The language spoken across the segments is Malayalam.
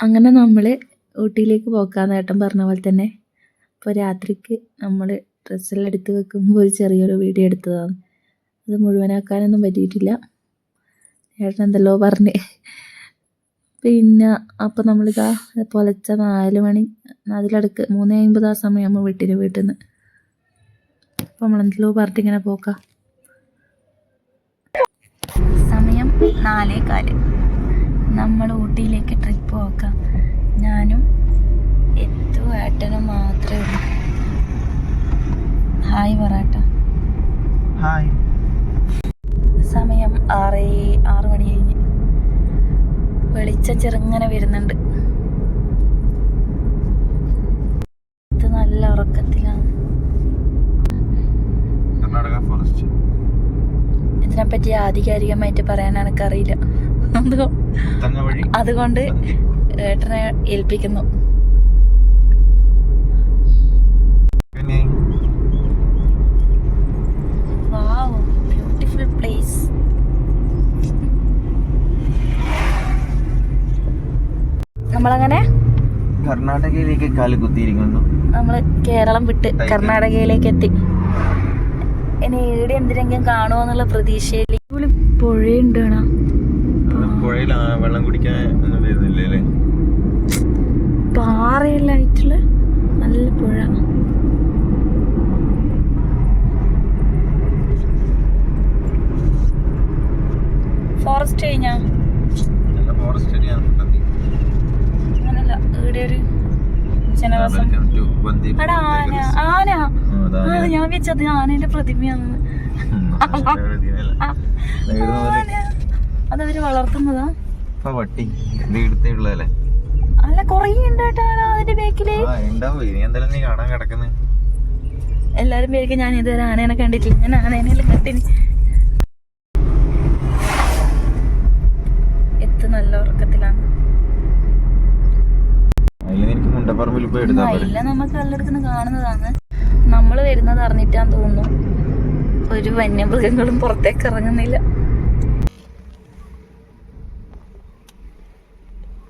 അങ്ങനെ നമ്മൾ ഊട്ടിയിലേക്ക് പോക്കാന്ന് ഏട്ടൻ പറഞ്ഞ പോലെ തന്നെ ഇപ്പൊ രാത്രിക്ക് നമ്മൾ ഡ്രസ്സെല്ലാം എടുത്ത് വെക്കുമ്പോൾ ഒരു ചെറിയൊരു വീഡിയോ എടുത്തതാണ്. അത് മുഴുവനാക്കാനൊന്നും പറ്റിയിട്ടില്ല. ഏട്ടൻ എന്തല്ലോ പറഞ്ഞ്. പിന്നെ അപ്പോൾ നമ്മളിതാ പുലച്ച നാല് മണി അതിലടുക്ക് മൂന്ന് അമ്പത് ആ സമയം നമ്മൾ വീട്ടിൽ വീട്ടിൽ നിന്ന് അപ്പോൾ നമ്മളെന്തെല്ലോ പറഞ്ഞിട്ട് ഇങ്ങനെ പോക്ക. സമയം നാലേ കാൽ നമ്മൾ ഊട്ടിയിലേക്ക് ട്രിപ്പ് പോക്കാം ഞാനും എത്തു ഏട്ടനും മാത്രമേ ഉള്ളൂ. ഹായ് പറയട്ട ഹായ്. സമയം ആറേ ആറ് മണി കഴിഞ്ഞ്. വെളിച്ചം ചെറുങ്ങനെ വരുന്നുണ്ട് ഇത് നല്ല ഉറക്കത്തിലാണ് കർണാടക ഫോറസ്റ്റ് ഇതിനെപ്പറ്റി ആധികാരികമായിട്ട് പറയാൻ എനിക്കറിയില്ല. അതുകൊണ്ട് ഏട്ടനെ ഏൽപ്പിക്കുന്നു. ബ്യൂട്ടിഫുൾ പ്ലേസ് നമ്മളങ്ങനെ കർണാടകയിലേക്ക് കാൽ കുത്തിയിരിക്കുന്നു. നമ്മൾ കേരളം വിട്ട് കർണാടകയിലേക്ക് എത്തി. ഇനി ഈടെ എന്തിനെങ്കിലും കാണുമോ എന്നുള്ള പ്രതീക്ഷയിൽ ഇവിടെ പുഴയുണ്ട് പുഴയിൽ വെള്ളം കുടിക്കാൻ വരുന്നില്ല ആയിട്ടുള്ള നല്ല പുഴ. ഫോറസ്റ്റ് കഴിഞ്ഞാ? ഫോറസ്റ്റ് അങ്ങനല്ല ഈടെ ഒരു ജനവാസം ഞാൻ വെച്ചത് ആനയുടെ പ്രതിമയാണ്. അതവര് വളർത്തുന്നതാ? അല്ല കൊറേ അതിന്റെ ബേക്കിൽ. നീ കാണാൻ കിടക്കുന്നത് എല്ലാരും പേർക്ക് ഞാൻ ഇതുവരെ ആനേനെ കണ്ടിട്ടില്ല. ഞാൻ ആനേനെല്ലാം കണ്ടിന്. എത്ത് നല്ല ഉറക്കത്തിലാണ്. ഇല്ല നമുക്ക് എല്ലായിടത്തുനിന്ന് കാണുന്നതാണ്. നമ്മൾ വരുന്നത് അറിഞ്ഞിട്ടാന്ന് തോന്നുന്നു. ഒരു വന്യമൃഗങ്ങളും പുറത്തേക്ക് ഇറങ്ങുന്നില്ല.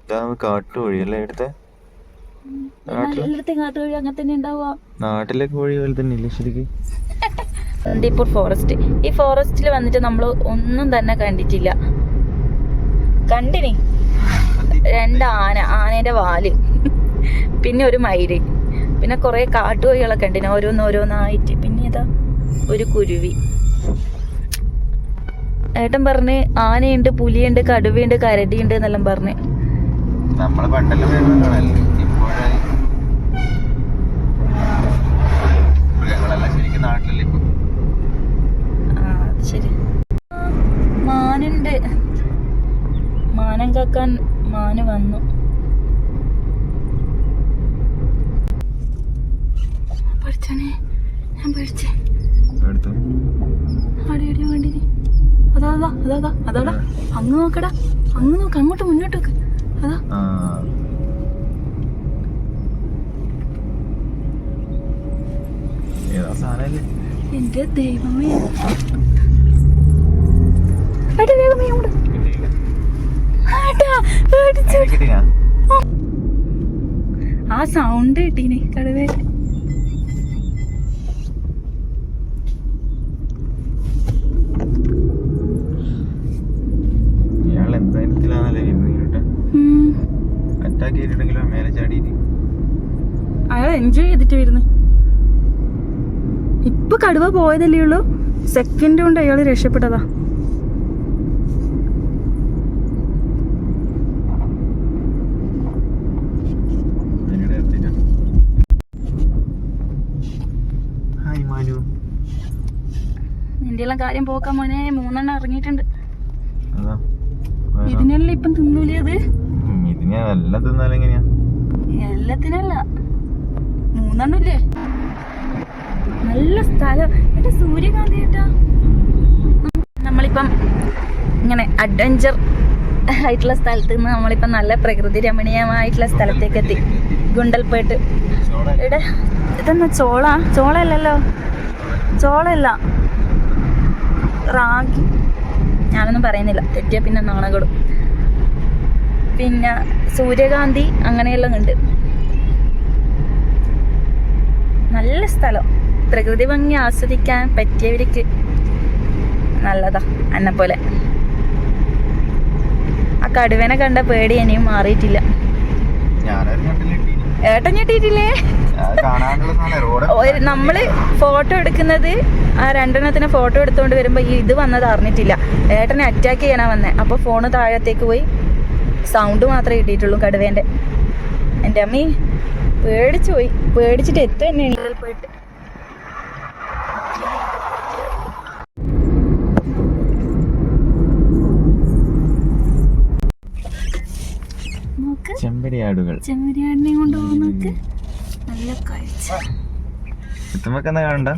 ഇതാ കാട്ടുവഴി അല്ലേ എടുത്തേ നാട്ടിൽ? എല്ലായിടത്തും കാട്ടുവഴി അങ്ങനെ തന്നെ ഉണ്ടാവുക. നാട്ടിലേക്ക് പോലെ തന്നെ ശരിക്കും? ബന്ദിപ്പൂർ ഫോറസ്റ്റ് ഈ ഫോറസ്റ്റിൽ വന്നിട്ട് നമ്മൾ ഒന്നും തന്നെ കണ്ടിട്ടില്ല. കണ്ടിനി? രണ്ട് ആന ആനേന്റെ വാൽ. പിന്നെ ഒരു മയിൽ. പിന്നെ കുറെ കാട്ടുകോഴികളൊക്കെ ഉണ്ട്. ഓരോന്ന് ഓരോന്നായിട്ട് പിന്നെ ഇതാ ഒരു കുരുവി. ഏട്ടൻ പറഞ്ഞ് ആനയുണ്ട് പുലിയുണ്ട് കടുവയുണ്ട് കരടിയുണ്ട് എന്നെല്ലാം പറഞ്ഞ്. നമ്മൾ പണ്ടെല്ലാം വരുന്നതാണല്ലേ. ഇപ്പോഴായി മൃഗങ്ങളെല്ലാം ശരിക്കും നാട്ടിലല്ലേ ഇപ്പൊ? ആ അത് ശരി. മാനുണ്ട്. മാനം കാക്കാൻ മാന് വന്നു. അതാ അതാ അതാ അതാടാ അങ്ങ് നോക്കടാ. അങ്ങ് നോക്ക് അങ്ങോട്ട് മുന്നോട്ട് നോക്ക്. അതാ. എന്റെ ദൈവമേ. വേഗം ആ സൗണ്ട് കിട്ടീനെ കടുവേ. കടുവ പോയതല്ലേ ഉള്ളൂ. സെക്കൻഡ് കൊണ്ട് അയാൾ രക്ഷപ്പെട്ടതാ. അതിനിടെ എത്തിയില്ല മാനു നിന്റെ കാര്യം പോക്കാൻ മോനെ. മൂന്നെണ്ണം ഇറങ്ങിയിട്ടുണ്ട്. ഇതിനെല്ലാം ഇപ്പം തിന്നൂലേ അത് ഉം, ഇതിനെ എല്ലാം തിന്നാലെങ്ങനെയാ എല്ലാത്തിനല്ല. മൂന്നെണ്ണം ഇല്ലേ? നല്ല സ്ഥലം. ഏട്ടാ സൂര്യകാന്തി ഏട്ടാ നമ്മളിപ്പം ഇങ്ങനെ അഡ്വഞ്ചർ ആയിട്ടുള്ള സ്ഥലത്ത് നിന്ന് നമ്മളിപ്പം നല്ല പ്രകൃതി രമണീയമായിട്ടുള്ള സ്ഥലത്തേക്ക് എത്തി. ഗുണ്ടൽപേട്ട്. ഇവിടെ ഇതെന്നാ ചോള? ചോള അല്ലല്ലോ ചോളല്ല റാഗി. ഞാനൊന്നും പറയുന്നില്ല. തെറ്റിയ പിന്നെ നാണകളും പിന്നെ സൂര്യകാന്തി അങ്ങനെയെല്ലാം ഉണ്ട്. നല്ല സ്ഥലം. പ്രകൃതി ഭംഗി ആസ്വദിക്കാൻ പറ്റിയവർക്ക് നല്ലതാ എന്നെ പോലെ. ആ കടുവനെ കണ്ട പേടി ഇനിയും മാറിയിട്ടില്ല. ഏട്ടൻ ഞെട്ടിയിട്ടില്ലേ? ഒരു നമ്മൾ ഫോട്ടോ എടുക്കുന്നത് ആ രണ്ടെണ്ണത്തിന് ഫോട്ടോ എടുത്തുകൊണ്ട് വരുമ്പോ ഈ ഇത് വന്നത് അറിഞ്ഞിട്ടില്ല. ഏട്ടനെ അറ്റാക്ക് ചെയ്യാനാ വന്നേ. അപ്പൊ ഫോണ് താഴത്തേക്ക് പോയി. സൗണ്ട് മാത്രമേ കിട്ടിയിട്ടുള്ളൂ കടുവേന്റെ എന്റെ അമ്മീ പേടിച്ചു പോയി. പേടിച്ചിട്ട് എത്തു പോയിട്ട്. നോക്ക്. ചെമ്പരിയാടുകൾ. ചെമ്പരിയാടിനെ കൊണ്ട് പോകുന്നോക്ക് നല്ല കാഴ്ച. കാണണ്ട?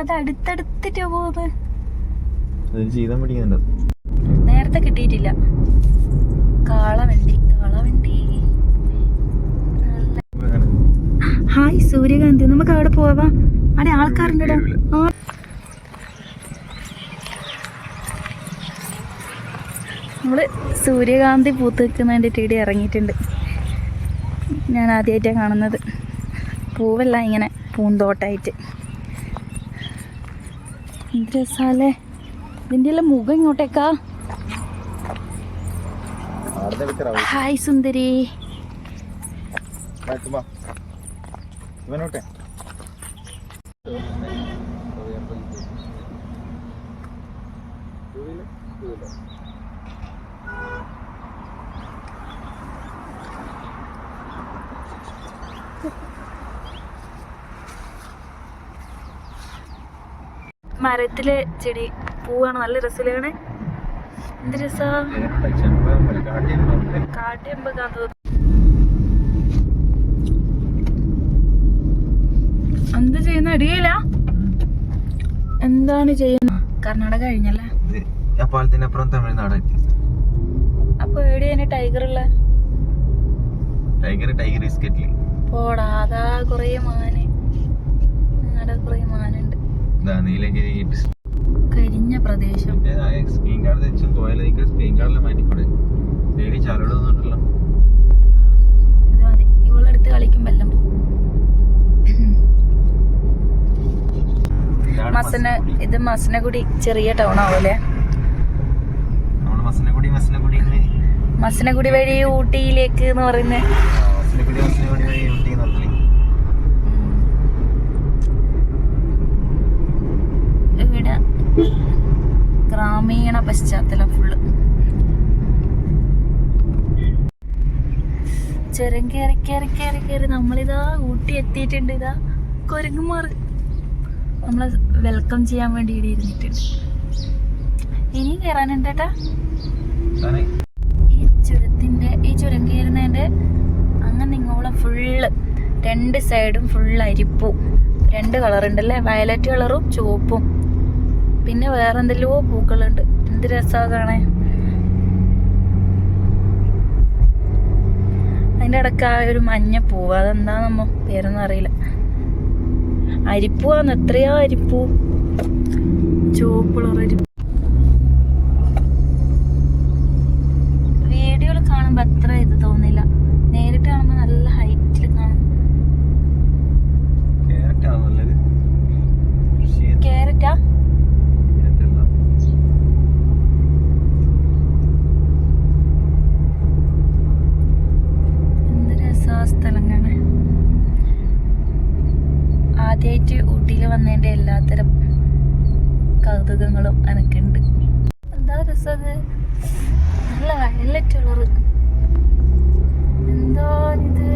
അത് അടുത്തടുത്തിട്ടാ പോകുന്നത്. നേരത്തെ കിട്ടിയിട്ടില്ല. കാളവണ്ടി കാളവണ്ടി. ഹായ് സൂര്യകാന്തി. നമുക്ക് അവിടെ പോവാ. അവിടെ ആൾക്കാരുണ്ടോ. നമ്മൾ സൂര്യകാന്തി പൂത്ത് നിൽക്കുന്നതിന്റെ ടീടി ഇറങ്ങിയിട്ടുണ്ട്. ഞാൻ ആദ്യമായിട്ടാണ് കാണുന്നത്. പൂവല്ല ഇങ്ങനെ പൂന്തോട്ടായിട്ട്. എന്ത് രസാലേ. ഇതിന്റെ എല്ലാം മുഖം ഇങ്ങോട്ടേക്കാ. ഹായ് സുന്ദരി. ഇവനോട്ടെ. മരത്തിലെ ചെടി പൂവാണ്. നല്ല രസമാണ് എന്ത് രസാ? എന്ത് ചെയ്യുന്ന? അടിയില്ല എന്താണ് ചെയ്യുന്നത് കർണാടക കഴിഞ്ഞല്ലേ? തമിഴ്നാട്. അപ്പൊ എവിടെയാണ് ടൈഗർ ഉള്ള? ടൈഗർ ടൈഗർ ബിസ്ക്കറ്റിൽ പോടാ അതാ കൊറേ മാന്. കൊറേ നീലഗിരി കരിഞ്ഞ പ്രദേശം. സ്ക്രീൻ കാർഡ് തെച്ചും എനിക്ക് സ്ക്രീൻ കാർഡിൽ മാറ്റിക്കൂടെ? ഡെയിലി ഇത് മതി. ഇവളെടുത്ത് കളിക്കുമ്പോ എല്ലാം മസന. ഇത് മസനഗുടി ചെറിയ ടൗൺ ആവൂലേ? മസനഗുടി വഴി ഊട്ടിയിലേക്ക് എന്ന് പറയുന്നത് ആ, മസനഗുഡി മസനഗുഡി വഴി ഊട്ടി എന്ന് പറഞ്ഞില്ലേ ഇവിടെ ഗ്രാമീണ പശ്ചാത്തലം ഫുള്ള് ചുരം കയറി കയറി കയറി കയറി നമ്മളിതാ ഊട്ടി എത്തിയിട്ടുണ്ട്. ഇതാ കുരങ്ങുമാർ നമ്മളെ വെൽക്കം ചെയ്യാൻ വേണ്ടി ഇവിടെ ഇരുന്നിട്ടുണ്ട് ഇനിയും കയറാനുണ്ട് കേട്ടാ ഈ ചുരത്തിന്റെ ഈ ചുരം കയറുന്നതിന്റെ അങ്ങനെ നിങ്ങളെ ഫുള്ള് രണ്ട് സൈഡും ഫുള്ള് അരിപ്പും. രണ്ട് കളറുണ്ടല്ലേ വയലറ്റ് കളറും ചുവപ്പും. പിന്നെ വേറെ എന്തെല്ലോ പൂക്കളുണ്ട്. എന്ത് രസമാണ് കാണാൻ. അതിന്റെ ഇടയ്ക്ക് ആ ഒരു മഞ്ഞ പൂവ് നമ്മ പേരൊന്നും അറിയില്ല. അരിപ്പൂവാന്ന് എത്രയാ അരിപ്പൂ? ചുവപ്പ് കളർ അരിപ്പൂ. വീഡിയോയിൽ കാണുമ്പോ അത്ര ഇത് തോന്നില്ല. നേരിട്ട് കാണുമ്പോ നല്ല ഹൈറ്റിൽ കാണും. ക്യാരറ്റാ carrot അല്ല. എന്ത് രസാ ആ സ്ഥലം കാണാൻ ആദ്യമായിട്ട് ഊട്ടിയിൽ വന്നതിന്റെ എല്ലാത്തരം കൗതുകങ്ങളും എനക്കുണ്ട് എന്താ രസം അത് നല്ല വയലറ്റ് കളർ എന്താ ഇത്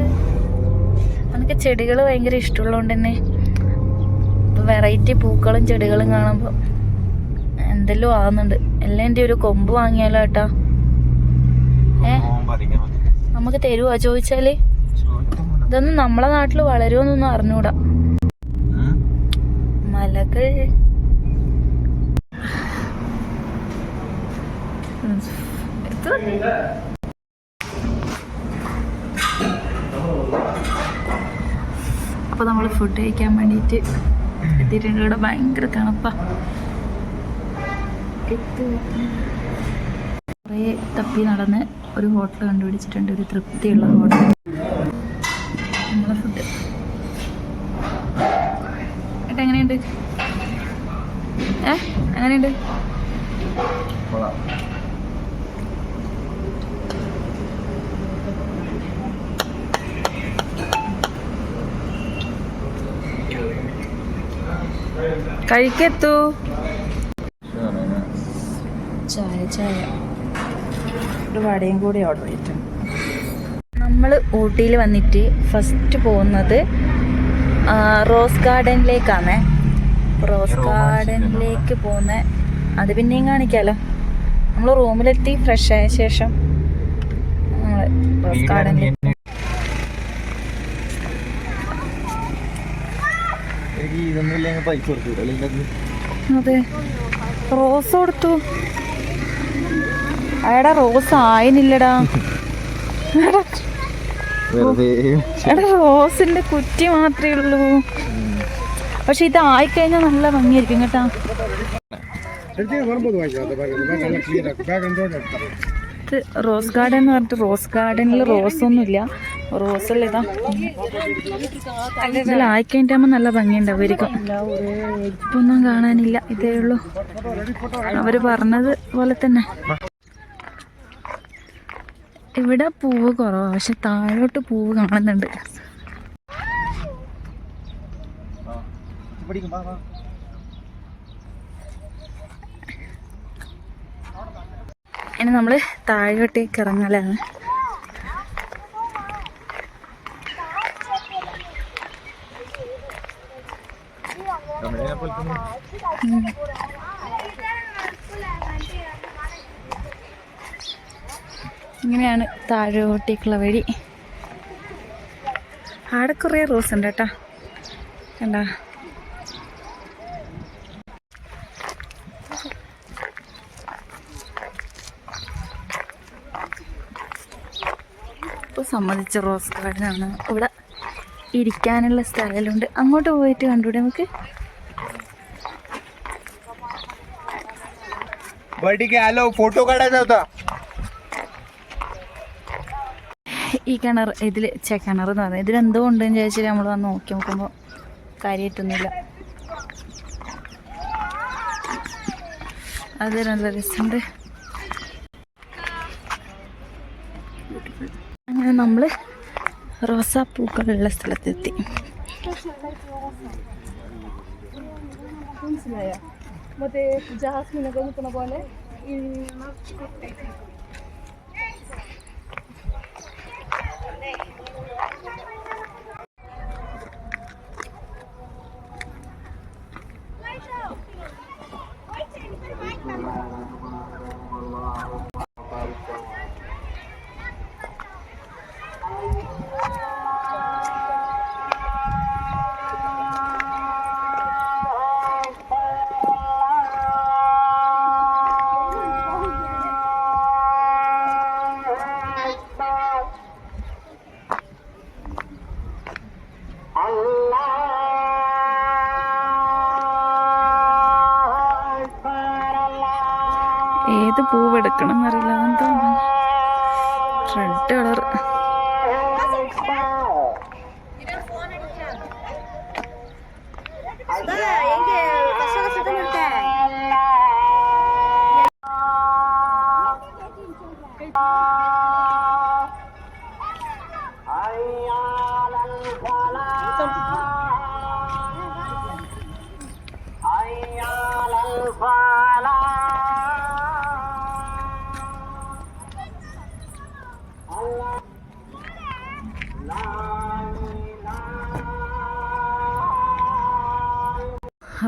എനിക്ക് ചെടികൾ ഭയങ്കര ഇഷ്ടമുള്ളതുകൊണ്ട് തന്നെ വെറൈറ്റി പൂക്കളും ചെടികളും കാണുമ്പോൾ എന്തെല്ലോ ആവുന്നുണ്ട്. എല്ലാം എന്റെ ഒരു കൊമ്പ് വാങ്ങിയാലോ ഏട്ടാ? ഏ. നമുക്ക് തരുവോ? ചോദിച്ചാൽ. ഇതൊന്നും നമ്മളെ നാട്ടിൽ വളരുമെന്നൊന്നും അറിഞ്ഞൂടാ? മലകൾ. ഇത് അപ്പോൾ നമ്മൾ ഫുഡ് കഴിക്കാൻ വേണ്ടിയിട്ട് എത്തിയിട്ടുണ്ട്. ഇവിടെ ഭയങ്കര തണുപ്പാ. കുറേ തപ്പി നടന്ന് ഒരു ഹോട്ടൽ കണ്ടുപിടിച്ചിട്ടുണ്ട്. ഒരു തൃപ്തിയുള്ള ഹോട്ടൽ നമ്മളെ ഫുഡ് എങ്ങനെയുണ്ട്? ഏ എങ്ങനെയുണ്ട്? കഴിക്കെത്തു. ചായ ചായ. ഒരു വടയും കൂടി ഓർഡർ ചെയ്തിട്ടുണ്ട്. നമ്മൾ ഊട്ടിയിൽ വന്നിട്ട് ഫസ്റ്റ് പോകുന്നത് റോസ് ഗാർഡനിലേക്കാണ്. റോസ് ഗാർഡനിലേക്ക് പോകുന്ന. അത് പിന്നെയും കാണിക്കാലോ. നമ്മൾ റൂമിലെത്തി ഫ്രഷ് ആയ ശേഷം നമ്മൾ റോസ് ഗാർഡനിലേക്ക് എനിക്ക് ഇതൊന്നും ഇല്ലെങ്കിൽ പൈസ കൊടുത്തു അല്ലെങ്കിൽ അതെ റോസ് കൊടുത്തു. എടാ റോസ് ആയിനില്ലടാ. എടാ, റോസിന്റെ കുറ്റി മാത്രമേ ഉള്ളൂ. പക്ഷെ ഇത് ആയിക്കഴിഞ്ഞാൽ നല്ല ഭംഗിയായിരിക്കും കേട്ടാ. ഇത് റോസ് ഗാർഡൻ എന്ന് പറഞ്ഞിട്ട് റോസ് ഗാർഡനിൽ റോസ് ഒന്നുമില്ല റോസുള്ള ഇതാ. ഇതിൽ ആയിക്കഴിഞ്ഞാകുമ്പോൾ നല്ല ഭംഗിയുണ്ടാവുമായിരിക്കും ഇപ്പൊ ഒന്നും കാണാനില്ല ഇതേ ഉള്ളൂ. അവർ പറഞ്ഞത് പോലെ തന്നെ. ഇവിടെ പൂവ് കുറവാ പക്ഷെ താഴോട്ട് പൂവ് കാണുന്നുണ്ട്. ഇനി നമ്മൾ താഴോട്ടേക്ക് ഇറങ്ങലാണ് തമിഴിനെ പോലെ തന്നെ ഇങ്ങനെയാണ് താഴോട്ടേക്കുള്ള വഴി ആടെ കുറേ റോസ് ഉണ്ട് കേട്ടാ കണ്ടാ ഇപ്പോൾ സമ്മതിച്ച റോസ് ഗാർഡനാണ് ഇവിടെ ഇരിക്കാനുള്ള സ്ഥലമുണ്ട് അങ്ങോട്ട് പോയിട്ട് കണ്ടുകൂടെ നമുക്ക് बर्थडे आलो फोटो काढायचा होता ഈ കിണർ ഇതിൽ ചെ കിണർ എന്ന് പറയുന്നത് ഇതിലെന്തോ ഉണ്ടെന്ന് ചോദിച്ചിട്ട് നമ്മൾ വന്ന് നോക്കി നോക്കുമ്പോൾ കാര്യമായിട്ടൊന്നുമില്ല അത് നല്ല രസമുണ്ട് അങ്ങനെ നമ്മൾ റോസാപ്പൂക്കളുള്ള സ്ഥലത്തെത്തി. മനസ്സിലായോ? മറ്റേ ജാസ്മിനൊക്കെ നിൽക്കുന്ന പോലെ ഏത് പൂവെടുക്കണം എന്നറിയില്ല എന്താ റെഡ് കളർ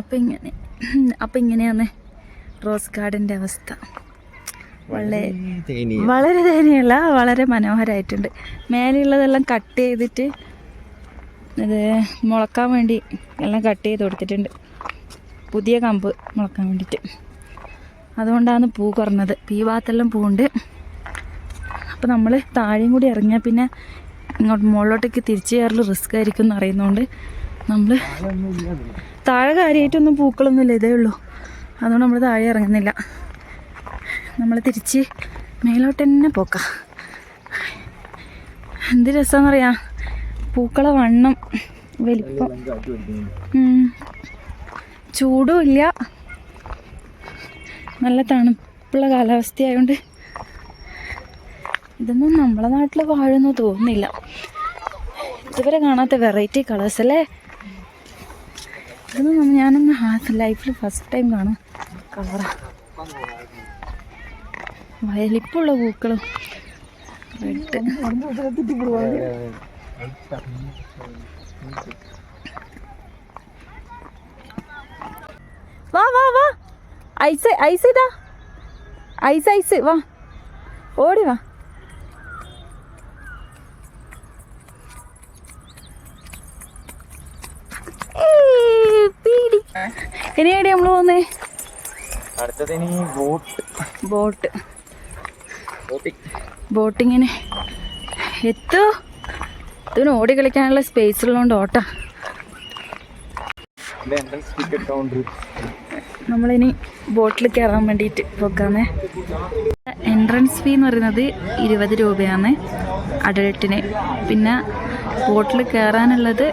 അപ്പം ഇങ്ങനെ അപ്പം ഇങ്ങനെയാണ് റോസ് ഗാർഡന്റെ അവസ്ഥ. വളരെ വളരെ ദയനീയല്ല വളരെ മനോഹരമായിട്ടുണ്ട് മേലെയുള്ളതെല്ലാം കട്ട് ചെയ്തിട്ട് ഇത് മുളക്കാൻ വേണ്ടി എല്ലാം കട്ട് ചെയ്ത് കൊടുത്തിട്ടുണ്ട്. പുതിയ കമ്പ് മുളക്കാൻ വേണ്ടിയിട്ട് അതുകൊണ്ടാണ് പൂ കുറഞ്ഞത്. ഈ ഭാഗത്തെല്ലാം പൂവുണ്ട്. അപ്പോൾ നമ്മൾ താഴെയും കൂടി ഇറങ്ങിയാൽ പിന്നെ ഇങ്ങോട്ട് മുകളിലോട്ടേക്ക് തിരിച്ചു കയറൽ റിസ്ക് ആയിരിക്കും എന്ന് അറിയുന്നതുകൊണ്ട് നമ്മൾ താഴെ കാര്യമായിട്ടൊന്നും പൂക്കളൊന്നുമില്ല ഇതേ ഉള്ളൂ. അതുകൊണ്ട് നമ്മൾ താഴെ ഇറങ്ങുന്നില്ല. നമ്മൾ തിരിച്ച് മേലോട്ട് തന്നെ പോക്കാം. എന്ത് രസമെന്നറിയാം പൂക്കളെ വണ്ണം വലിപ്പം. ചൂടും ഇല്ല. നല്ല തണുപ്പുള്ള കാലാവസ്ഥയായതുകൊണ്ട് ഇതൊന്നും നമ്മളെ നാട്ടിൽ വാഴുന്നു തോന്നുന്നില്ല. ഇതുവരെ കാണാത്ത വെറൈറ്റി കളേഴ്സ് അല്ലേ? നമ്മ- ഞാനൊന്ന് ലൈഫിൽ ഫസ്റ്റ് ടൈം കാണാം കളറ വയലിപ്പുള്ള പൂക്കളും. റെഡ്. വാ വാ വാ. ഐസ് ഐസ് ഇതാ ഐസ് ഐസ്. വാ. ഓടി വാ ഏയ്, പീടി. ഇനി എവിടെയാ നമ്മൾ പോകുന്നേ അടുത്തത് ഇനി ബോട്ട്. ബോട്ട് ബോട്ടിങ്ങിന്. എത്തോ? ഇതിന് ഓടി കളിക്കാനുള്ള സ്പേസ് ഉള്ളതുകൊണ്ട് ഓട്ടാ. നമ്മളിനി ബോട്ടിൽ കയറാൻ വേണ്ടിയിട്ട് പോക്കാന്നേ. എൻട്രൻസ് ഫീ എന്ന് പറയുന്നത് ഇരുപത് രൂപയാണ്. അഡൽട്ടിന് പിന്നെ ബോട്ടിൽ കയറാനുള്ളത്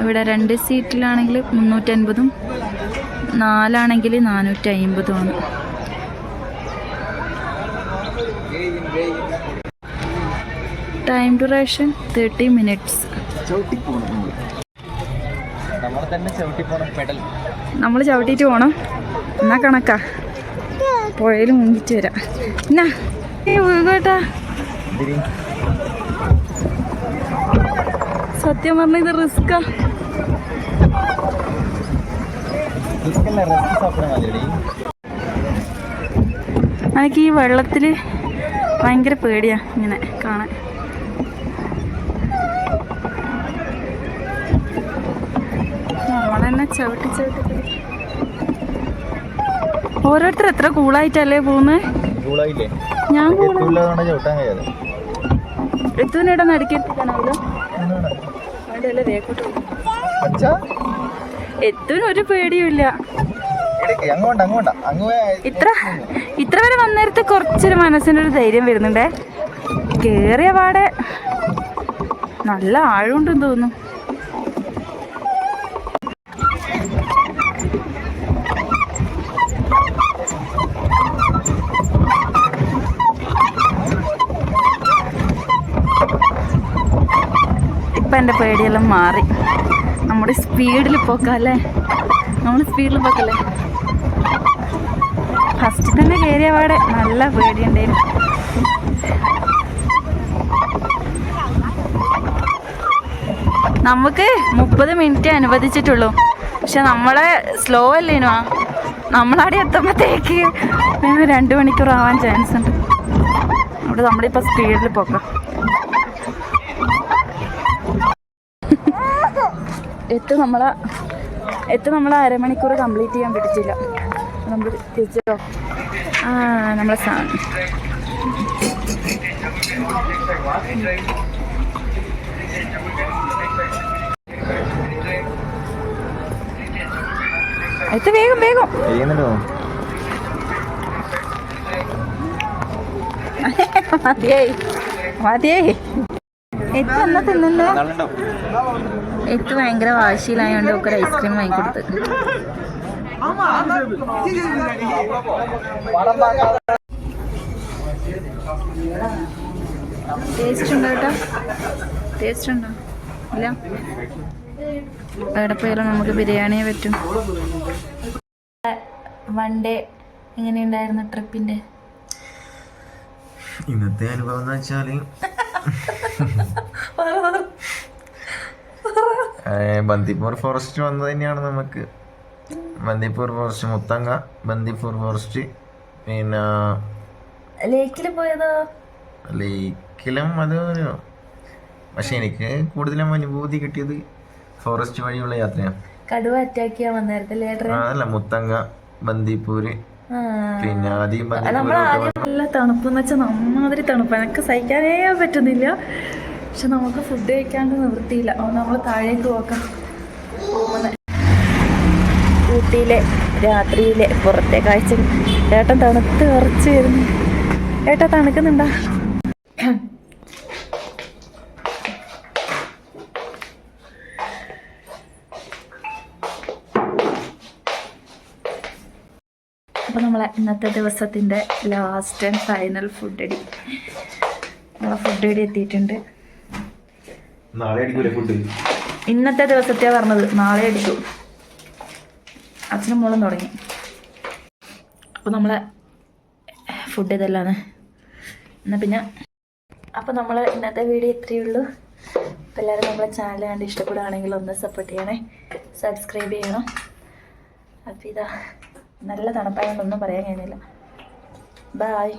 ഇവിടെ രണ്ട് സീറ്റിലാണെങ്കിൽ മുന്നൂറ്റൻപതും നാലാണെങ്കിൽ നാനൂറ്റി അമ്പതുമാണ് ടൈം ഡ്യൂറേഷൻ തേർട്ടി മിനിറ്റ്സ് നമ്മൾ തന്നെ ചവിട്ടി പോകണം എന്നാ കണക്കാ? പുഴയിൽ മുങ്ങിട്ട് വരാം. എന്നാ? ഏ കേട്ടാ. സത്യം പറഞ്ഞ ഇത് റിസ്ക്കാ. എനിക്ക് ഈ വെള്ളത്തിൽ ഭയങ്കര പേടിയാ ഇങ്ങനെ കാണാൻ. നമ്മളെന്നെ ചവിട്ടി ചവിട്ടി. ഓരോരുത്തർ എത്ര കൂളായിട്ടല്ലേ പോകുന്നത് കൂളായില്ലേ? ഞാൻ കൂള. എത്തുള്ളതുകൊണ്ട് ചവിട്ടാൻ കഴിയാതെ. നടുക്കെത്തിക്കാനാവല്ലോ അവിടെയല്ലേ വേക്കോട്ട് അച്ഛാ. എത്തുവിന് ഒരു പേടിയുമില്ല ഇത്ര ഇത്ര വരെ വന്നേരത്ത് കുറച്ചൊരു മനസ്സിനൊരു ധൈര്യം വരുന്നുണ്ടേ. കേറിയ പാടെ നല്ല ആഴമുണ്ടെന്ന് തോന്നുന്നു. എന്റെ പേടിയെല്ലാം മാറി. നമ്മുടെ സ്പീഡിൽ പോക്കല്ലേ? നമ്മൾ സ്പീഡിൽ പോക്കല്ലേ? ഫസ്റ്റ് തന്നെ കയറിയ പാടെ നല്ല പേടിയുണ്ടായിരുന്നു. നമുക്ക് മുപ്പത് മിനിറ്റ് അനുവദിച്ചിട്ടുള്ളൂ. പക്ഷെ നമ്മളെ സ്ലോ അല്ലേനു ആ നമ്മളവിടെ എത്തുമ്പോഴത്തേക്ക് രണ്ട് മണിക്കൂർ ആവാൻ ചാൻസ് ഉണ്ട്. അവിടെ നമ്മളിപ്പോൾ സ്പീഡിൽ പോക്കാം. എത്ത് നമ്മളെ എട്ട് നമ്മളെ അരമണിക്കൂർ കംപ്ലീറ്റ് ചെയ്യാൻ പറ്റിച്ചില്ല. നമ്മൾ തിരിച്ചോ ആ നമ്മളെ സാധനം എത്ത് വേഗം വേഗം. മതിയായി മതിയായി. എത്ത് എന്നാ നാളുണ്ടോ? എത്ത് ഭയങ്കര വാശിയിലായോണ്ട് ഒക്കെ ഐസ്ക്രീം വാങ്ങിക്കൊടുത്ത് ടേസ്റ്റ് ഉണ്ടോ കേട്ടോ ടേസ്റ്റ് ഉണ്ടോ ഇല്ല? എവിടെ പോയാലും നമുക്ക് ബിരിയാണിയെ പറ്റും. വൺ ഡേ എങ്ങനെയുണ്ടായിരുന്നു ട്രിപ്പിന്റെ ഇന്നത്തെ അനുഭവം എന്ന് വെച്ചാൽ ബന്ദിപ്പൂർ ഫോറസ്റ്റ് വന്നത് തന്നെയാണ് നമുക്ക്. ബന്ദിപ്പൂർ ഫോറസ്റ്റ് മുത്തങ്ങ ബന്ദിപ്പൂർ ഫോറസ്റ്റ് പിന്നെ ലേക്കിൽ പോയതോ? ലേക്കിലും അത് പക്ഷെ എനിക്ക് കൂടുതലും അനുഭൂതി കിട്ടിയത് ഫോറസ്റ്റ് വഴിയുള്ള യാത്രയാണ്. കടുവ അറ്റാക്ക് ചെയ്യാൻ വന്നായിരുന്നല്ലേ അതല്ല മുത്തങ്ങ ബന്ദിപ്പൂര് പിന്നെ ആദ്യം നമ്മൾ ആദ്യം നല്ല തണുപ്പെന്ന് വെച്ചാൽ നമ്മാതിരി തണുപ്പ്. എനിക്ക് സഹിക്കാനേ പറ്റുന്നില്ല. പക്ഷെ നമുക്ക് ഫുഡ് കഴിക്കാണ്ട് നിവൃത്തിയില്ല. അതുകൊണ്ട് നമ്മൾ താഴേക്ക് പോക്കാം. ഊട്ടിയിലെ രാത്രിയിലെ പുറത്തെ കാഴ്ച ഏട്ടൻ തണുത്ത് വിറച്ച് വരുന്നു. ഏട്ടാ തണുക്കുന്നുണ്ടാ? അപ്പോൾ നമ്മളെ ഇന്നത്തെ ദിവസത്തിന്റെ ലാസ്റ്റ് ആൻഡ് ഫൈനൽ ഫുഡ് അടി നമ്മളെ ഫുഡ് അടി എത്തിയിട്ടുണ്ട്. ഇന്നത്തെ ദിവസത്തെ പറഞ്ഞത്. നാളെ അടിച്ചു അച്ഛനും മോളും തുടങ്ങി. അപ്പോൾ നമ്മളെ ഫുഡ് ഇതെല്ലാമാണ് എന്നാൽ പിന്നെ അപ്പോൾ നമ്മൾ ഇന്നത്തെ വീഡിയോ ഇത്രയേ ഉള്ളൂ. അപ്പോൾ എല്ലാവരും നമ്മളെ ചാനൽ കണ്ട് ഇഷ്ടപ്പെടുകയാണെങ്കിൽ ഒന്ന് സപ്പോർട്ട് ചെയ്യണേ. സബ്സ്ക്രൈബ് ചെയ്യണം. അപ്പോൾ ഇതാ. നല്ല തണുപ്പായതുകൊണ്ടൊന്നും പറയാൻ കഴിയുന്നില്ല. ബായ്